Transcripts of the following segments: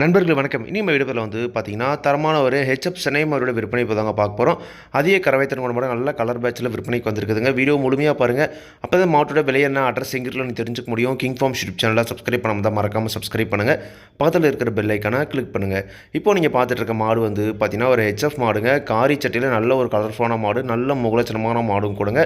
நண்பர்கள் வணக்கம். இனிமேல் விடுப்பில் வந்து பார்த்தீங்கன்னா தரமான ஒரு ஹெச்எப் சென்னை மாரோட விற்பனை இப்போ தாங்க பார்க்க போகிறோம் அதிக கறவைத்தன் கொண்ட மாடு நல்ல கலர் பேட்சில் விற்பனைக்கு வந்திருக்குதுங்க. வீடியோ முழுமையாக பாருங்கள் அப்போ தான் மாவட்டோட விலை என்ன அட்ரஸ் எங்கிட்ட தெரிஞ்சுக்க முடியும். கிங் ஃபார்ம் யூடியூப் சேனலில் சப்ஸ்கிரைப் பண்ணாமல் தான் மறக்காமல் சப்ஸ்கிரைப் பண்ணுங்கள் பக்கத்தில் இருக்கிற பெல்லைக்கான கிளிக் பண்ணுங்கள் இப்போ நீங்கள் பார்த்துட்டு இருக்க மாடு வந்து பார்த்தீங்கன்னா ஒரு ஹெச்எஃப் மாடுங்க. காரி சட்டியில் நல்ல ஒரு கலர்ஃபுல்லான மாடு நல்ல முகலட்சணமான மாடும் கொடுங்க.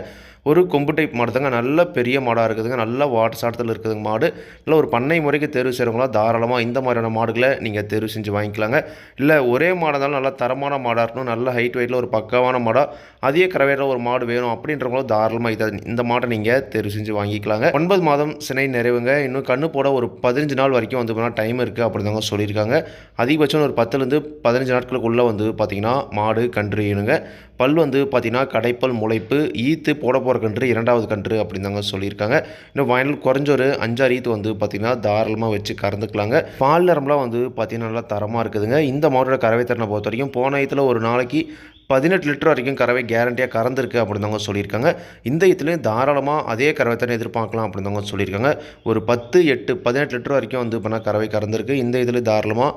ஒரு கொம்பு டைப் மாடு தாங்க. நல்ல பெரிய மாடாக இருக்குதுங்க. நல்ல வாட்டர் சாட்டத்தில் இருக்குதுங்க மாடு. இல்லை ஒரு பண்ணை முறைக்கு தேர்வு செய்கிறவங்களாம் தாராளமாக இந்த மாதிரியான மாடுகளை நீங்கள் தேர்வு செஞ்சு வாங்கிக்கலாங்க. இல்லை ஒரே மாடாக இருந்தாலும் நல்லா தரமான மாடாக இருக்கணும் நல்ல ஹைட் வெயிட்டில் ஒரு பக்கமான மாடாக அதிக கரவையில் ஒரு மாடு வேணும் அப்படின்றவங்களும் தாராளமாக இது இந்த மாடை நீங்கள் தேர்வு செஞ்சு வாங்கிக்கலாங்க. ஒன்பது மாதம் சினை நிறைவுங்க. இன்னும் கண்ணு போட ஒரு பதினஞ்சு நாள் வரைக்கும் வந்து பார்த்தீங்கன்னா டைம் இருக்குது அப்படிதாங்க சொல்லியிருக்காங்க. அதிகபட்சம் ஒரு பத்துலேருந்து பதினஞ்சு நாட்களுக்குள்ளே வந்து பார்த்திங்கன்னா மாடு கன்று ஈனுங்க. பல் வந்து பார்த்திங்கன்னா கடைப்பல் முளைப்பு ஈத்து போட போகிற கன்று இரண்டாவது கன்று அப்படின்னு தாங்க சொல்லியிருக்காங்க. இன்னும் வயலில் குறைஞ்ச ஒரு அஞ்சாறு ஈத்து வந்து பார்த்திங்கன்னா தாராளமாக வச்சு கறந்துக்கலாங்க. பால் நரம்புலாம் வந்து பார்த்திங்கன்னா நல்லா தரமாக இருக்குதுங்க. இந்த மாட்டோட கறவை திறனை பொறுத்த வரைக்கும் போன ஈத்தில் ஒரு நாளைக்கு பதினெட்டு லிட்டர் வரைக்கும் கறவை கேரண்டியாக கறந்துருக்கு அப்படின்னு தாங்க சொல்லியிருக்காங்க. இந்த இதுலேயும் தாராளமாக அதே கறவை தண்ணி எதிர்பார்க்கலாம் அப்படின்னு தாங்க சொல்லியிருக்காங்க. ஒரு பத்து எட்டு பதினெட்டு லிட்டர் வரைக்கும் வந்து பண்ணால் கறவை கறந்துருக்கு. இந்த இதில் தாராளமாக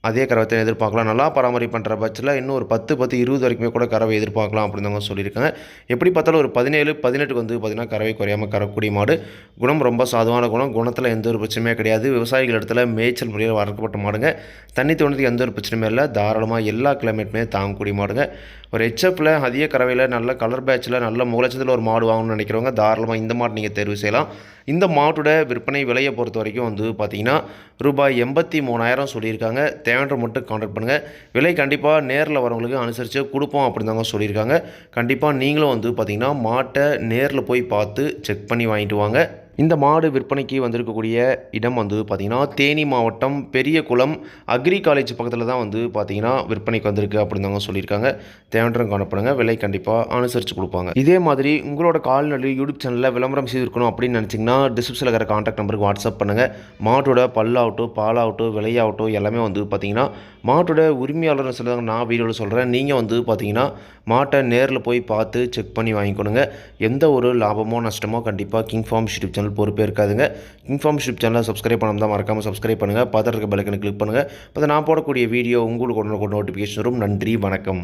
அதே கறவை எதிர்பார்க்கலாம். நல்லா பராமரிப்பு பண்ணுற பட்சத்தில் இன்னும் ஒரு பத்து பத்து இருபது வரைக்குமே கூட கறவை எதிர்பார்க்கலாம் அப்படின்னு அவங்க சொல்லியிருக்காங்க. எப்படி பார்த்தாலும் ஒரு பதினேழு பதினெட்டுக்கு வந்து பார்த்திங்கன்னா கறவை குறையாமல் கறக்கூடிய மாடு. குணம் ரொம்ப சாதுவான குணம். குணத்தில் எந்த ஒரு பிரச்சனையுமே கிடையாது. விவசாயிகள் இடத்துல மேய்ச்சல் முறையில் வளர்க்கப்பட்ட மாடுங்க. தண்ணி தோணுறதுக்கு எந்த ஒரு பிரச்சனையுமே இல்லை. தாராளமாக எல்லா கிளைமேட்டுமே தாங்கக்கூடிய மாடுங்க. ஒரு ஹெச்எஃப்பில் அதிக கறவையில் நல்ல கலர் பேட்சில் நல்ல முகலட்சத்தில் ஒரு மாடு வாங்கணும்னு நினைக்கிறவங்க தாராளமாக இந்த மாடு நீங்கள் தேர்வு செய்யலாம். இந்த மாட்டோட விற்பனை விலையை பொறுத்த வரைக்கும் வந்து பார்த்திங்கன்னா ரூபாய் எண்பத்தி மூணாயிரம் சொல்லியிருக்காங்க. தேவைன்ற மட்டும் கான்டாக்ட் பண்ணுங்கள் விலை கண்டிப்பாக நேரில் வரவங்களுக்கு அனுசரித்து கொடுப்போம் அப்படின்னு தாங்க சொல்லியிருக்காங்க. கண்டிப்பாக நீங்களும் வந்து பார்த்திங்கன்னா மாட்டை நேரில் போய் பார்த்து செக் பண்ணி வாங்கிட்டு வாங்க. இந்த மாடு விற்பனைக்கு வந்திருக்கக்கூடிய இடம் வந்து பார்த்திங்கன்னா தேனி மாவட்டம் பெரியகுளம் அக்ரி காலேஜ் பக்கத்தில் தான் வந்து பார்த்திங்கன்னா விற்பனைக்கு வந்திருக்கு அப்படின்னு தாங்க சொல்லியிருக்காங்க. தேவையான காணப்படுங்க. விலை கண்டிப்பாக அனுசரித்து கொடுப்பாங்க. இதே மாதிரி உங்களோட கால்நடை யூடியூப் சேனலில் விளம்பரம் செய்திருக்கணும் அப்படின்னு நினச்சிங்கன்னா டிஸ்கிரிப்ஷனில் இருக்கிற கான்டாக்ட் நம்பருக்கு வாட்ஸ்அப் பண்ணுங்கள் மாட்டோட பல்லாகட்டும் பாலாகட்டும் விலையாகட்டும் எல்லாமே வந்து பார்த்திங்கன்னா மாட்டோட உரிமையாளர் சொல்லுவாங்க நான் வீடியோவில் சொல்கிறேன் நீங்கள் வந்து பார்த்தீங்கன்னா மாட்டை நேரில் போய் பார்த்து செக் பண்ணி வாங்கிக்கணுங்க எந்த ஒரு லாபமோ நஷ்டமோ கண்டிப்பாக கிங் ஃபார்ம் யூடியூப் சேனல் பொறுப்பே இருக்காதுங்க. கிங் ஃபார்ம் யூடியூப் சேனலை சப்ஸ்கிரைப் பண்ணாமல் தான் மறக்காமல் சப்ஸ்கிரைப் பண்ணுங்கள் பார்த்துட்டு இருக்க பெல்லைக்கனை கிளிக் பண்ணுங்கள் அப்போ நான் போடக்கூடிய வீடியோ உங்களுக்கு உடனே நோட்டிஃபிகேஷன் வரும். நன்றி வணக்கம்.